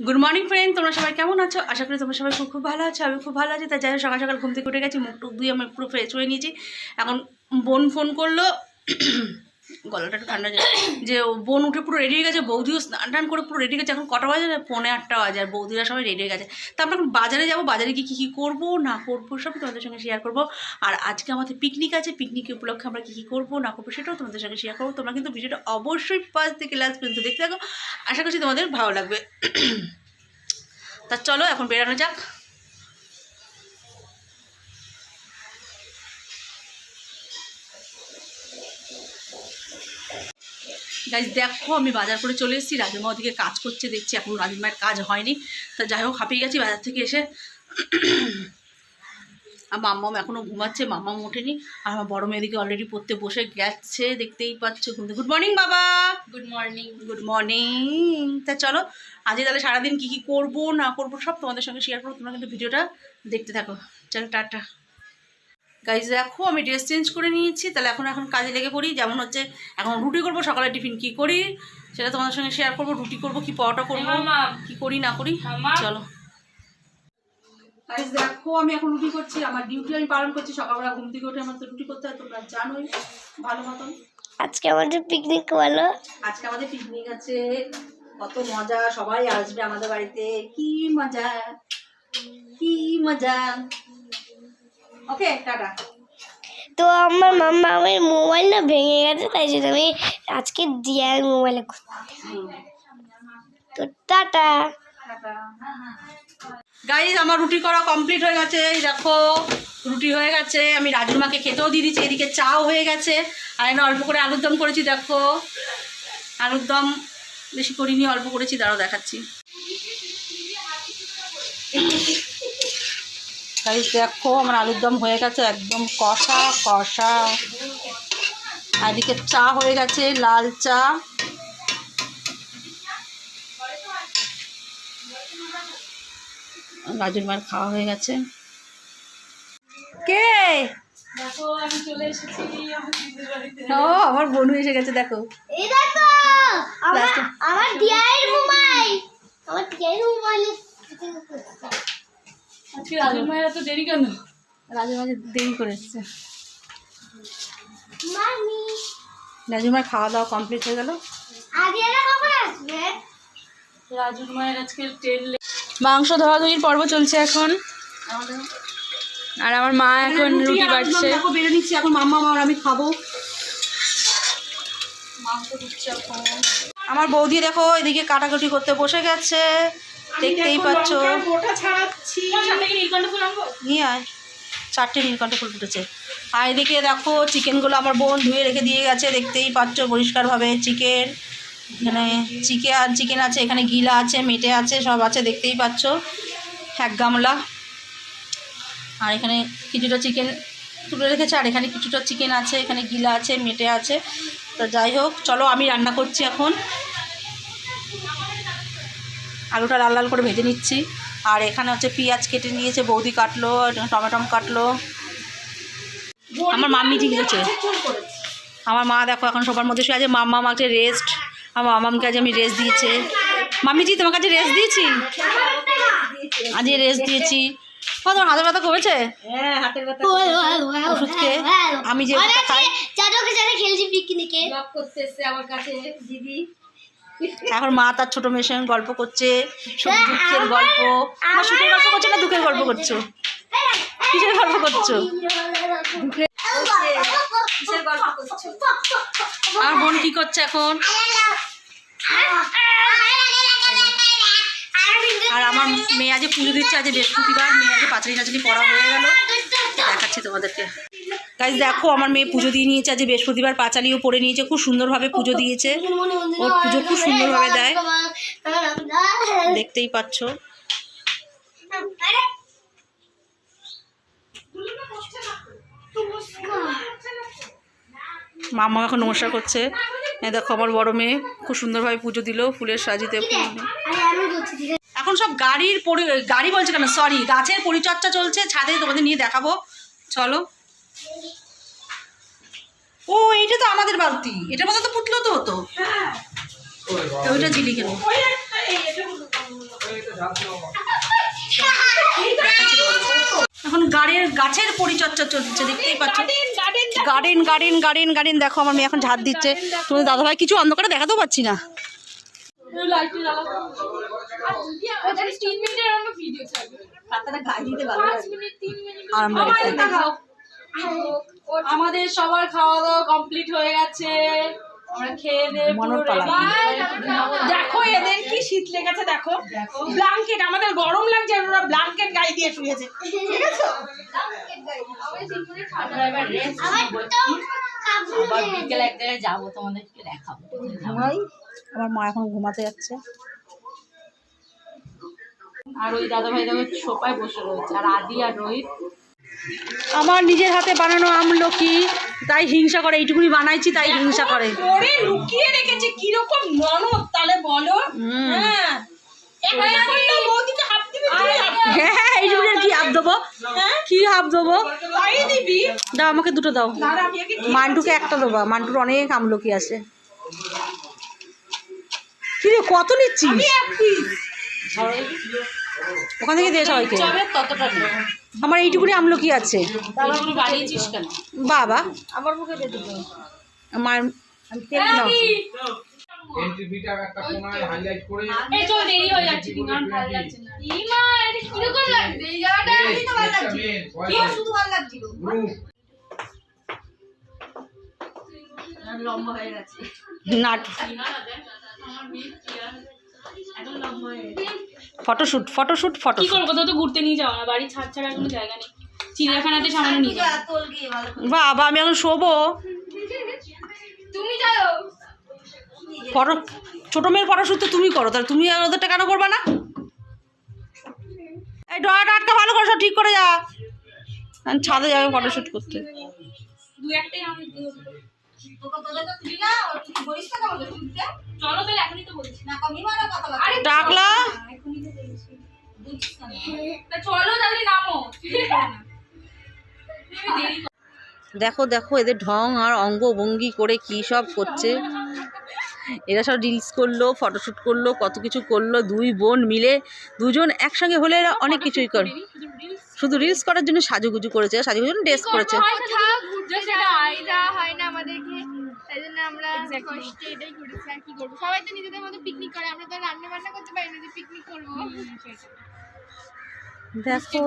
Good morning friend তোমরা সবাই কেমন আছো? আশা করি তোমরা সবাই খুব খুব ভালো আছো আমি খুব ভালো আছি। তাই যাই হোক, সকাল সকাল ঘুম থেকে উঠে গেছি, মুখ টুক দিয়ে আমি পুরো ফ্রেশ হয়ে নিয়েছি। এখন বোন ফোন করল। গলাটা একটু ঠান্ডা যায় যে বোন উঠে পুরো রেডি হয়ে গেছে, বৌদিও স্নান টান করে পুরো রেডি হয়ে গেছে। এখন কটা বাজে? পৌনে আটটা বাজে আর বৌদিরা সবাই রেডি হয়ে গেছে। তো আমরা এখন বাজারে যাব? বাজারে গিয়ে কী কী করব, না করব, সবই তোমাদের সঙ্গে শেয়ার করব। আর আজকে আমাদের পিকনিক আছে। পিকনিক উপলক্ষে আমরা কী কী করব, না করব, সেটাও তোমাদের সঙ্গে শেয়ার করব। তোমরা কিন্তু ভিডিওটা অবশ্যই ফার্স্ট থেকে লাস্ট পর্যন্ত দেখতে থাকো। আশা করছি তোমাদের ভালো লাগবে। তা চলো, এখন বেরানো যাক। গাইজ দেখো আমি বাজার করে চলে এসেছি। রাজমা ওদিকে কাজ করছে দেখছি এখন রাজমায়ের কাজ হয়নি। তা যাই হোক হাঁপিয়ে গেছি বাজার থেকে এসে। আর মাম্মাম এখনও ঘুমাচ্ছে মাম্মাম ওঠেনি। আর আমার বড় মেয়েদিকে অলরেডি পড়তে বসে গেছে দেখতেই পাচ্ছ ঘুমতে গুড মর্নিং বাবা! গুড মর্নিং গুড মর্নিং তা চলো আজকে তাহলে সারাদিন কী কী করব না করব সব তোমাদের সঙ্গে শেয়ার করব। তোমরা কিন্তু ভিডিওটা দেখতে থাকো। চলো টাটা। গাইজ দেখো আমি ড্রেস চেঞ্জ করে নিয়েছি তাহলে এখন এখন কাজে লেগে পড়ি। যেমন হচ্ছে এখন রুটি করব সকালে টিফিন কি করি? সেটা তোমাদের সঙ্গে শেয়ার করব রুটি করব কি পরোটা করব মামা। কি করি না করি মামা। চলো। গাইজ দেখো আমি এখন রুটি করছি আমার ডিউটি আমি পালন করছি সকালবেলা ঘুম থেকে উঠে আমার তো রুটি করতে হয় তোমরা জানোই ভালো মতন। আজকে আমাদের পিকনিক বলো। আজকে আমাদের পিকনিক আছে কত মজা সবাই আসবে আমাদের বাড়িতে কি মজা কি মজা। Okay tata. তো আমার মাম্মা আমার মোবাইল না ভেঙে গেছে তাই জন্য আমি আজকে দিয়ে আমি মোবাইলে তো টাটা। গাইজ আমার রুটি করা কমপ্লিট হয়ে গেছে। এই দেখো রুটি হয়ে গেছে। আমি রাজুর মাকে খেতেও দিয়ে দিচ্ছি। এদিকে চাও হয়ে গেছে। আর এখানে অল্প করে আলুর দম করেছি দেখো। আলুর দম বেশি করিনি অল্প করেছি। দাঁড়াও দেখাচ্ছি। গাইজ দেখো আমার আলুর দম হয়ে গেছে একদম কষা কষা। আর এদিকে চা হয়ে গেছে লাল চা। রাজুর মার খাওয়া হয়ে গেছে। কে? দেখো আমি চলে এসেছি আমার দিদির ও আমার বোনু এসে গেছে দেখো। আমার Last- আমার মোবাইল। মোবাইল আজকে রাজুর মায়ের এত দেরি কেন? রাজুর মাঝে দেরি করে এসছে। মামি। রাজুর খাওয়া দাওয়া কমপ্লিট হয়ে গেল? আদিয়ারা কখন আসবে? রাজুর মায়ের আজকে ট্রেন মাংস ধোয়াধুয়ির পর্ব চলছে এখন। আর আমার মা এখন রুটি বাড়ছে দেখো বেড়ে নিচ্ছি। এখন মাম্মা আমার আমি খাব। মাংস দিচ্ছে এখন। আমার বৌদি দেখো এদিকে কাটাকুটি করতে বসে গেছে। দেখতেই পাচ্ছ। নিয়ে আয়। চারটে নীলকণ্ঠ ফুল ফুটেছে। আর এদিকে দেখো চিকেনগুলো আমার বোন ধুয়ে রেখে দিয়ে গেছে। দেখতেই পাচ্ছ পরিষ্কারভাবে চিকেন। এখানে চিকেন চিকেন আছে এখানে গিলা আছে মেটে আছে সব আছে দেখতেই পাচ্ছ। এক গামলা। আর এখানে কিছুটা চিকেন তুলে রেখেছে আর এখানে কিছুটা চিকেন আছে এখানে গিলা আছে মেটে আছে। তো যাই হোক চলো আমি রান্না করছি এখন। আলুটা লাল লাল করে ভেজে নিচ্ছি। আর এখানে হচ্ছে পেঁয়াজ কেটে নিয়েছে বৌদি কাটলো টমেটম কাটলো। আমার মাম্মি জিগেছে আমার মা দেখো এখন সবার মধ্যে শুয়ে আছে। মাম্মা আমাকে রেস্ট আমার মামামকে আজ আমি রেস্ট দিয়েছে। মাম্মিজি তোমার কাছে রেস্ট দিয়েছি? আজ রেস্ট দিয়েছি। ও তোমার হাতের ব্যথা কমেছে? খেয়ে আমি যে খেলছি পিকনিকে। আমার কাছে দিদি। এখন মা তার ছোট মেয়ের সঙ্গে গল্প করছে সব দুঃখের গল্প। আমার সুখের গল্প করছ না দুঃখের গল্প করছ? কিসের গল্প করছ? আমার বোন কি করছে এখন? আর আমার মেয়ে আজ পুজো দিচ্ছে আজ বৃহস্পতিবার মেয়ে আজ পাঁচালি টাচালি পড়া হয়ে গেল। দেখাচ্ছি তোমাদেরকে। গাইজ দেখো, আমার মেয়ে পুজো দিয়ে নিয়েছে। আজ বৃহস্পতিবার পাঁচালিও পরে নিয়েছে। খুব সুন্দরভাবে পুজো দিয়েছে। ওর পুজো খুব সুন্দরভাবে দেয়। দেখতেই পাচ্ছ। মামা এখন নমস্কার করছে। দেখো, আমার বড় মেয়ে খুব সুন্দরভাবে পুজো দিল। ফুলের সাজিতে এখন সব গাড়ির গাড়ি বলছে কেন? সরি গাছের পরিচর্যা চলছে। ছাদে তোমাদের নিয়ে দেখাবো। চলো। ও এইটা তো আমাদের বালতি। এটার মধ্যে তো পুতলো তো হতো। তো ওইটা ঝিলি কেন এখন গাড়ির গাছের পরিচর্যা চলছে দেখতেই পাচ্ছ। Garden garden garden garden. দেখো আমার মেয়ে এখন ঝাড় দিচ্ছে। তুমি দাদাভাই কিছু অন্ধকারে দেখাতেও পাচ্ছি না। লাইটটা আমাদের সবার খাওয়া দাওয়া কমপ্লিট হয়ে গেছে। আমরা খেয়ে। দেখো এদের কি শীত লেগেছে দেখো। ব্ল্যাঙ্কেট আমাদের গরম লাগছে আর ওরা ব্লাঙ্কেট গায়ে দিয়ে শুয়েছে। ঠিক আছে? বিকেলে এক জায়গায় যাব তোমাদেরকে দেখাবো। আমার মা এখন ঘুমাতে যাচ্ছে। আর ওই দাদা ভাই দেখো সোফায় বসে রয়েছে আর আদি আর রোহিত। আমার নিজের হাতে বানানো আমলকি তাই হিংসা করে এইটুকুনি বানাইছি তাই হিংসা করে। করে লুকিয়ে রেখেছে কীরকম ননদ তাহলে বলো। হ্যাঁ। এখন তো হাত দিবি তুই হ্যাঁ হ্যাঁ এইটুকুনি আর কি হাফ দেবো? কি হাফ দেবো? তাই দিবি? দাও আমাকে দুটো দাও। মান্টুকে একটা দেবো মান্টুর অনেক আমলকি আছে। কি কত নিচ্ছিস? এক পিস ওখান থেকে দিয়ে সবাইকে। আমার এইটুকুনি আমলকি আছে। বাবা। আমার মুখে দিয়ে দিবি। আমার নাও। এন্ট্রি ফটোশুট ফটোশুট ফটো কি করব? কোথাও তো ঘুরতে নিয়ে যাও না বাড়ি ছাড় ছাড়া কোনো জায়গা নেই। চিড়িয়াখানাতে সামনে নিয়ে যাও বাবা আমি এখন শোবো। তুমি যাও। ফটো ছোট মেয়ের ফটোশুট তো তুমি করো তাহলে তুমি আর ওদেরটা কেন করবা না? এই ডয়াটা আটকা ভালো করে সব ঠিক করে যা। ছাদে যাবে ফটোশুট করতে। দু একটাই আমি দেখো দেখো, এদের ঢং আর অঙ্গ ভঙ্গি করে কি সব করছে। এরা সব রিলস করল ফটোশ্যুট করল, কত কিছু করল, দুই বোন মিলে দুজন একসঙ্গে হলে এরা অনেক কিছুই করে। শুধু রিলস করার জন্য সাজুগুজু করেছে, সাজুগুজু ড্রেস করেছে। হয় না আমরা কষ্টে এটাই করেছি আর কি করব? সবাই তো নিজেদের মতো পিকনিক করে আমরা তো রান্না বান্না করতে পারি না যে পিকনিক করব। দেখো।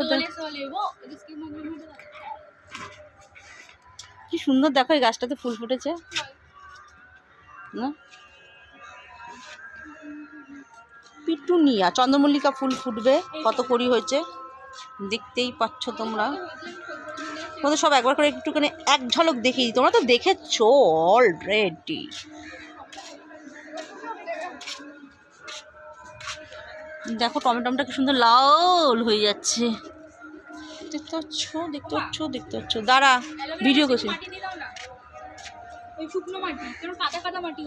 কি সুন্দর দেখো এই গাছটাতে ফুল ফুটেছে। না? পিটুনিয়া চন্দ্রমল্লিকা ফুল ফুটবে কত করি হয়েছে। দেখতেই পাচ্ছ তোমরা। তোমাদের সব একবার করে একটুখানি এক ঝলক দেখিয়ে তোমরা তো দেখেছ অলরেডি দেখো টমেটোমটা কি সুন্দর লাল হয়ে যাচ্ছে। দেখতে পাচ্ছ দেখতে পাচ্ছ দেখতে পাচ্ছ। দাঁড়া ভিডিও করছি।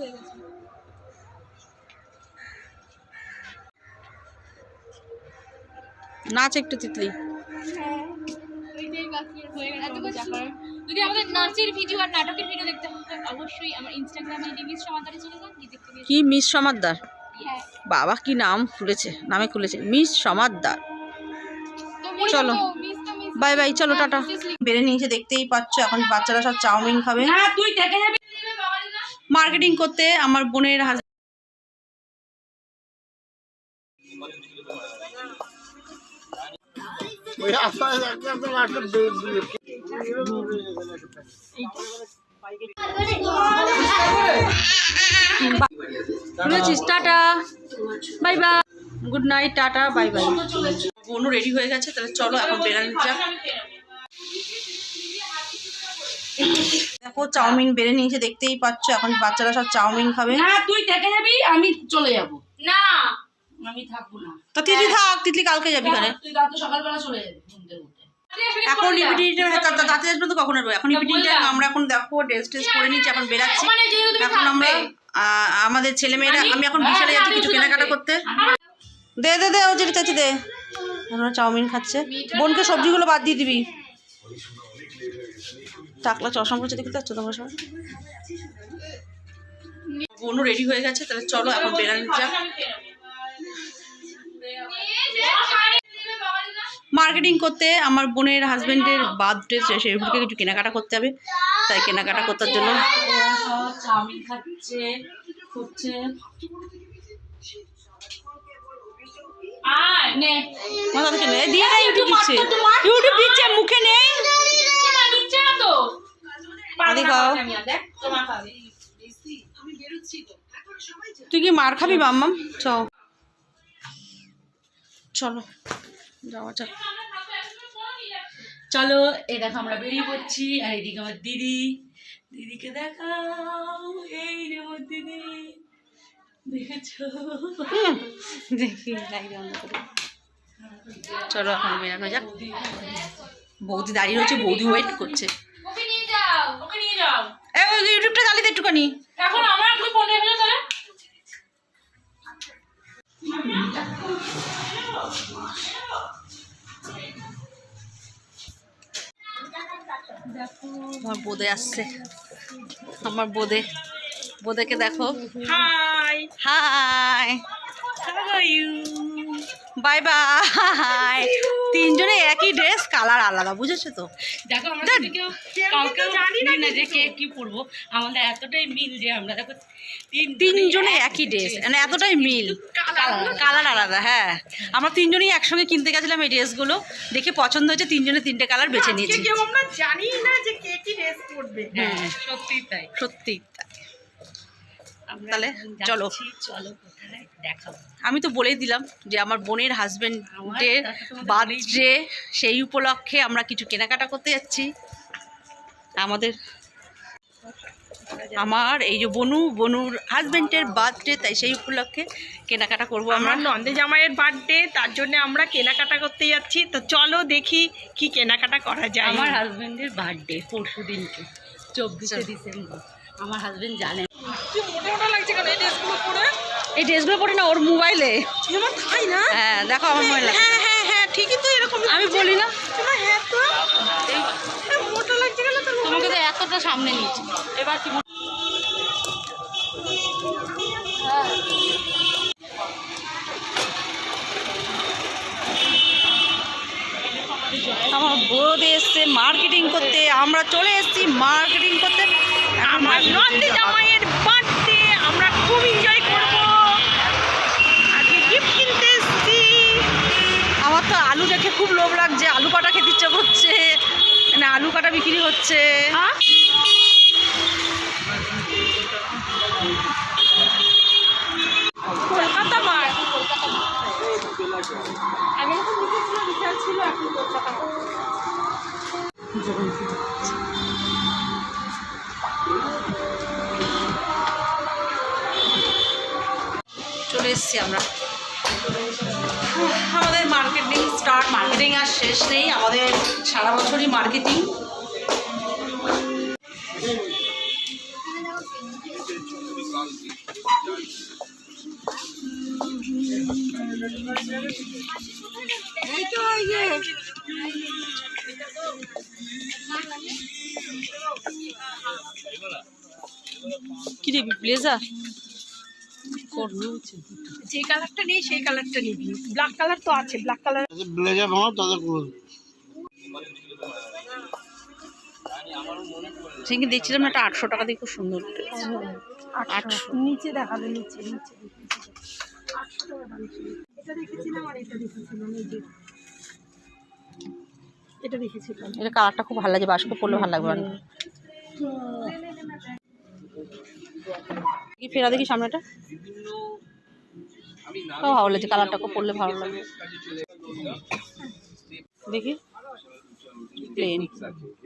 হয়ে নাচ একটু তিতলি। ওইটাই বাকি হয়ে গেছে। যদি আমাদের নাচের ভিডিও আর নাটকের ভিডিও দেখতে হয় অবশ্যই আমার ইনস্টাগ্রামে সমাদারে চলে যান কি মিস সমাদ্দার হ্যাঁ। বাবা কি নাম খুলেছে? নামে খুলেছে। মিস মিস চলো। Miss miss. বাই বাই চলো টাটা। বেড়ে নিয়েছে দেখতেই পাচ্ছ এখন বাচ্চারা সব চাউমিন খাবে। না তুই দেখে যাবি। মার্কেটিং করতে আমার বোনের হাজ বুঝেছিস tata. Bye bye. Good night tata bye bye. বোনও রেডি হয়ে গেছে তাহলে চলো এখন বেরানো যাক। দেখো চাউমিন বেড়ে নিয়েছে দেখতেই পাচ্ছ এখন বাচ্চারা সব চাউমিন খাবে। না তুই দেখে যাবি আমি চলে যাব। না। আমি থাকব না। তো তিতলি থাক তিতলি কালকে যাবি কানে তুই কাল তো সকালবেলা চলে যাবি ঘুমতে ঘুমতে এখন তাতে আসবে তো কখন আসবে? এখন আমরা এখন দেখো ড্রেস ট্রেস করে নিচ্ছি এখন বেরাচ্ছি। মানে এখন আমরা আমাদের ছেলে মেয়েরা আমি এখন বিশালে যাচ্ছি কিছু কেনাকাটা করতে। দে দে দে ও যেটা চাচ্ছি দে। আমরা চাউমিন খাচ্ছে। বোনকে সবজিগুলো বাদ দিয়ে দিবি। টাকলা চশমা করছে দেখতে পাচ্ছ তোমরা সবাই? বোনও রেডি হয়ে গেছে তাহলে চলো এখন বেরানো যাক। মার্কেটিং করতে আমার বোনের হাজবেন্ডের বার্থডে সেগুলোকে কিছু কেনাকাটা করতে হবে। তাই কেনাকাটা করতে জন্য। চাউমিন খাচ্ছে করছে মুখে নেই তুই কি মার খাবি চ চলো। যাওয়া যাক। চলো এই দেখো আমরা বেরিয়ে পড়ছি আর এদিকে আমার দিদি। দিদিকে দেখাও এই রে আমার দিদি। দেখেছ? দেখি চলো এখন বেরানো যাক। বৌদি দাঁড়িয়ে রয়েছে বৌদি ওয়েট করছে। ওকে নিয়ে যাও ওকে নিয়ে যাও। এ ওই ইউটিউবটা চালিয়ে দে একটুখানি। এখন আমরা একটু ফোনে হয়ে তাহলে? আমার বোদে আসছে। আমার বোদে। বোদেকে দেখো। হাই হাই বাই বাই আলাদা বুঝেছ তো? দেখো আমরা কেউ কাউকে জানি না যে কে কি পরবো। আমাদের এতটাই মিল যে আমরা দেখো তিনজনে একই ড্রেস মানে এতটাই মিল। কালার আলাদা। হ্যাঁ। আমরা তিনজনেই একসঙ্গে কিনতে গেছিলাম এই ড্রেসগুলো দেখে পছন্দ হয়েছে তিনজনে তিনটে কালার বেছে নিয়েছি। কেউ আমরা জানি না যে কে কি ড্রেস পরবে। হ্যাঁ। সত্যি তাই। সত্যি তাই। তাহলে চলো। চলো। দেখাবো। আমি তো বলেই দিলাম যে আমার বোনের কথা বার্থডে সেই উপলক্ষে আমরা কিছু কেনাকাটা করতে যাচ্ছি। আমাদের আমার এই যে বনু বনুর হাজবেন্ডের বার্থডে তাই সেই উপলক্ষে কেনাকাটা করব আমরা। নন্দে জামাইয়ের বার্থডে তার জন্য আমরা কেনাকাটা করতে যাচ্ছি। তো চলো দেখি কি কেনাকাটা করা যায়। আমার হাজবেন্ডের বার্থডে পরশু দিনকে চব্বিশে ডিসেম্বর। আমার হাজবেন্ড জানে। মোটা মোটা লাগছে কেন? এই ড্রেসগুলো পরে? এই ড্রেসগুলো পরে না ওর মোবাইলে তাই না? হ্যাঁ দেখো আমার মোবাইল হ্যাঁ হ্যাঁ হ্যাঁ ঠিকই তো এরকম আমি বলি না। হ্যাঁ তো? মোটা লাগছে কেন তো তোমাকে তো এতটা সামনে নিয়েছি। এবার কি আমার বোধ এসছে মার্কেটিং করতে। আমরা চলে এসেছি মার্কেটিং করতে। আমার নন্দে জামাইয়ের বার্থডে আমরা খুব এনজয় করব আজকে গিফট কিনতে এসেছি আমার তো আলু দেখে খুব লোভ লাগছে আলু কাটা খেতে ইচ্ছে করছে মানে আলু কাটা বিক্রি হচ্ছে। হ্যাঁ? কলকাতা মার আগে যখন ছিল এখন কলকাতা। চলে এসেছি আমরা। মার্কেটিং আর শেষ নেই আমাদের সারা বছরই মার্কেটিং কি দেখবি ব্লেজার যে কালারটা নেই সেই কালারটা নিবি ব্ল্যাক কালার তো আছে ব্ল্যাক কালার ব্লেজার তাহলে করুন সেদিকে দেখছিলাম একটা আটশো টাকা দিয়ে খুব সুন্দর। আটশো। নিচে দেখাবে নিচে নিচে। এটা দেখেছিলাম আর এটা দেখেছিলাম এই যে। এটা দেখেছিলাম। এটা কালারটা খুব ভালো লাগে বাস্ক পরলে ভালো লাগবে ফেরা দেখি সামনেটা? তাও ভালো লাগছে কালারটা খুব পরলে ভালো লাগবে দেখি। প্লেন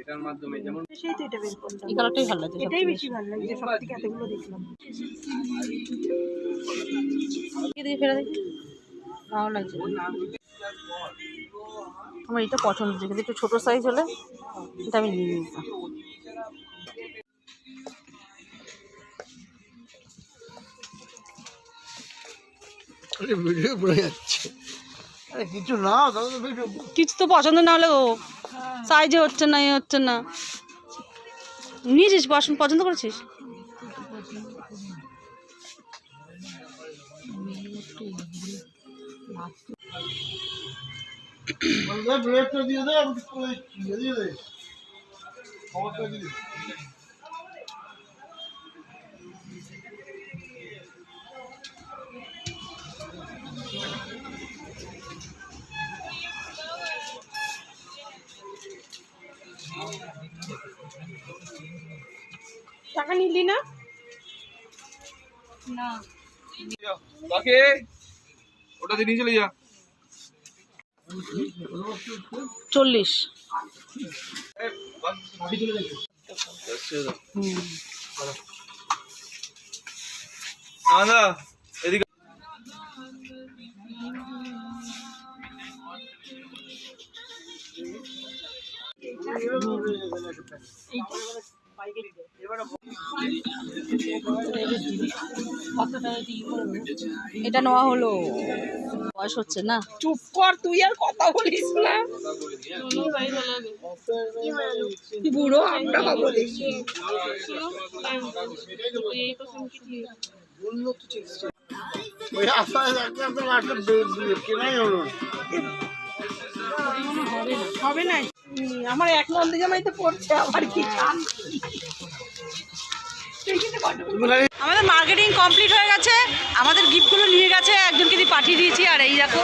এটার মাধ্যমে যেমন সেই তো এটা বের করলাম এই কালারটাই ভালো লাগছে এটাই বেশি ভালো লাগছে সব থেকে এতগুলো দেখলাম। দেখি দেখি ফেরা দেখি। ভালো লাগছে। আমার এটা পছন্দ হচ্ছে কিন্তু একটু ছোটো সাইজ হলে এটা আমি নিয়ে নিতাম আরে ভিডিও পড়ে যাচ্ছে। আরে কিছু না তাহলে তো ভিডিও কিছু তো পছন্দ না হলে ও সাইজে হচ্ছে না এ হচ্ছে না। নিয়েছিস পছন্দ পছন্দ করেছিস? দিয়ে দে দিয়ে দে। দিয়ে দে। টাকা নিলি না? ওটাতে নিয়ে চলে যা। চল্লিশ। না এদিকে। এটা নেওয়া হলো। বয়স হচ্ছে না। চুপ কর তুই আর কথা বলিস না। বুড়ো আমরা বলিস ওই কেনাই হলো হবে না আমার এক নন্দী জামাইতে পড়ছে আমার কি আমাদের মার্কেটিং কমপ্লিট হয়ে গেছে। আমাদের গিফটগুলো নিয়ে গেছে, একজনকে দিয়ে পাঠিয়ে দিয়েছি, আর এই দেখো।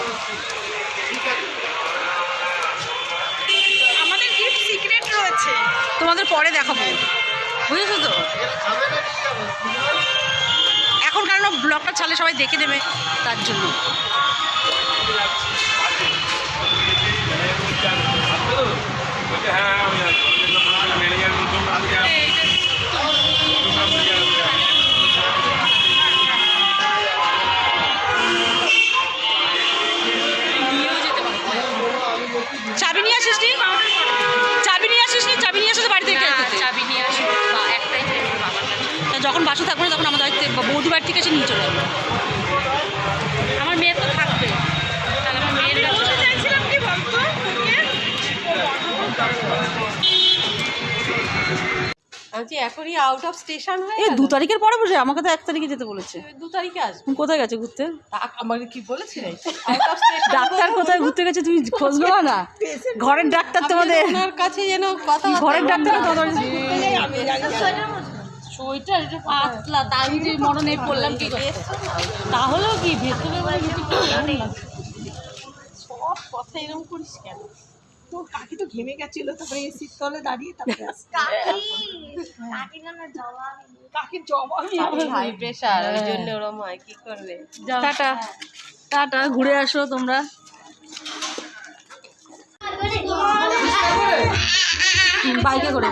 আমাদের গিফট সিক্রেট রয়েছে। তোমাদের পরে দেখাবো। বুঝেছ তো? এখন কারণ ব্লগটা ছাড়লে সবাই দেখে নেবে তার জন্য। হ্যাঁ আসিস নি? চাবি নিয়ে আসিস নি? চাবি নিয়ে আসিস বাড়ি থেকে চাবি নিয়ে আসো যখন বাসে থাকবে না তখন আমাদের বৌদি বাড়ি থেকে এসে নিয়ে চলে যাবে। বলছি এখনই আউট অফ স্টেশন হয়ে এই দু তারিখের পরে বসে আমাকে তো এক তারিখে যেতে বলেছে। দু তারিখে আসবে। কোথায় গেছে ঘুরতে? আমাকে কি স্টেশন ডাক্তার কোথায় ঘুরতে গেছে তুমি খোঁজ নেওয়া না? ঘরের ডাক্তার তোমাদের ওনার কাছে যেন কথা ঘরের ডাক্তার তোমাদের আমি জানি না। সোয়েটার এটা পাতলা তা আমি যে মরণে পড়লাম কি করতে তাহলেও কি ভেতরে সব কথা এরকম করিস কেন? কাকি তো ঘেমে গেছিল তারপরে এসির তলে দাঁড়িয়ে তারপরে। কাকির। হাই প্রেশার ওই জন্য ওরম হয় কি করবে? টাটা। টাটা ঘুরে আসো তোমরা। বাইকে করে।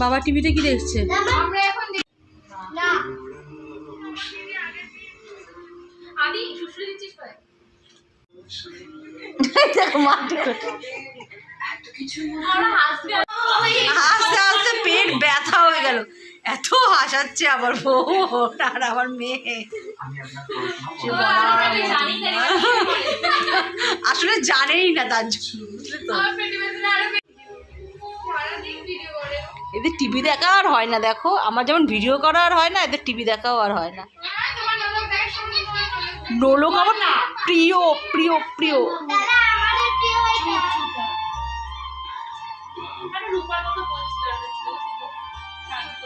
বাবা টিভিতে কি দেখছে? আস্তে আস্তে পেট ব্যথা হয়ে গেল। এত হাসাচ্ছে আবার বউ আর আমার মেয়ে। আসলে জানেই না তার এদের টিভি দেখা আর হয় না দেখো। আমার যেমন ভিডিও করা আর হয় না এদের টিভি দেখাও আর হয় না নোলক আমার প্রিয় প্রিয় প্রিয়। আরে রূপার কথা বলছি দরকার ছিল কিন্তু শান্ত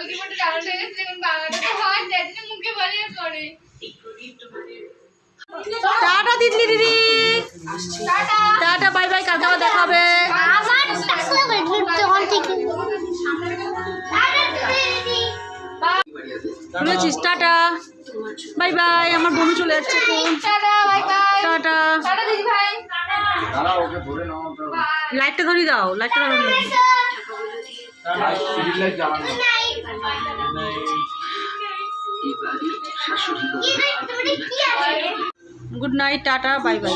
কিবোর্ডে ডাউনলোড হয়ে গেছে এখন বাংলাটা তো হয় জন্য মুখে বলে আর টাটা দিদি দিদি। টাটা। টাটা বাই বাই কালকে আবার দেখা হবে। শুনেছিস? টাটা। বাই বাই আমার বমি চলে যাচ্ছে tata bye bye. Tata. Tata দিদি ভাই। দাঁড়া ওকে ধরে নাও লাইটটা ধরিয়ে দাও লাইটটা লাইট জ্বালানো। Good night tata bye bye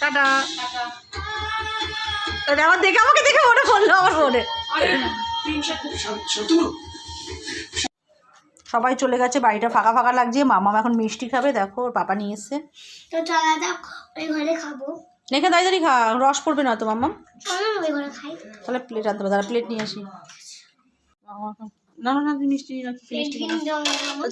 tata আমার দেখে, আমাকে দেখে মনে পড়ল আমার মনে সবাই চলে গেছে, বাড়িটা ফাঁকা ফাঁকা লাগছে। মামা এখন মিষ্টি খাবে, দেখো, ওর পাপা নিয়ে এসছে। তো চলা ওই ঘরে খাব। রেখে দাঁড়িয়ে খা রস পড়বে না তো মাম্মা চলো না ওই ঘরে খাই। তাহলে প্লেট আনতে হবে তাহলে প্লেট নিয়ে আসি। না না না মিষ্টি না মিষ্টি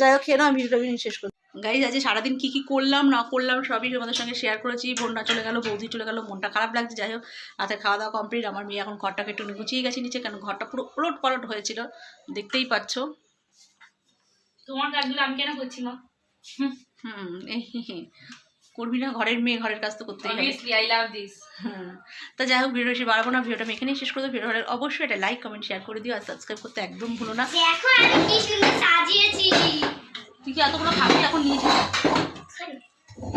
যাই হোক খেয়ে নাও আমি ভিডিওটা শেষ করি গাইজ আজকে সারাদিন কী কী করলাম না করলাম সবই তোমাদের সঙ্গে শেয়ার করেছি। বোনটা চলে গেল বৌদি চলে গেল মনটা খারাপ লাগছে যাই হোক। রাতে খাওয়া দাওয়া কমপ্লিট আমার মেয়ে এখন ঘরটাকে একটু গুছিয়ে গেছে নিচে কেন ঘরটা পুরো ওলট পালট হয়েছিল দেখতেই পাচ্ছ। তোমার কাজগুলো আমি কেন করছি না হুম এই করবি না ঘরের মেয়ে ঘরের কাজ তো করতেই হবে। আই লাভ দিস তা যাই হোক ভিডিও বেশি বাড়াবো না ভিডিওটা আমি এখানেই শেষ করে দেবো। ভিডিও ভালো অবশ্যই এটা লাইক কমেন্ট শেয়ার করে দিও আর সাবস্ক্রাইব করতে একদম ভুলো না। দেখো আমি কি সুন্দর সাজিয়েছি। তুই কি এতগুলো খাবি এখন নিয়েছি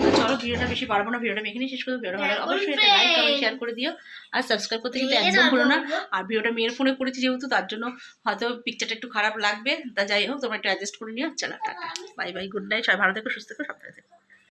তো চলো ভিডিওটা বেশি পারব না ভিডিওটা এখানেই শেষ করব ভিডিওটা ভালো অবশ্যই এটা লাইক কমেন্ট শেয়ার করে দিও আর সাবস্ক্রাইব করতে কিন্তু একদম ভুলো না। আর ভিডিওটা মেয়ের ফোনে করেছি যেহেতু তার জন্য হয়তো পিকচারটা একটু খারাপ লাগবে। তা যাই হোক তোমরা একটু অ্যাডজাস্ট করে নিও। চলো tata. Bye bye good night সবাই ভালো থেকো সুস্থ থেকো সব থেকো।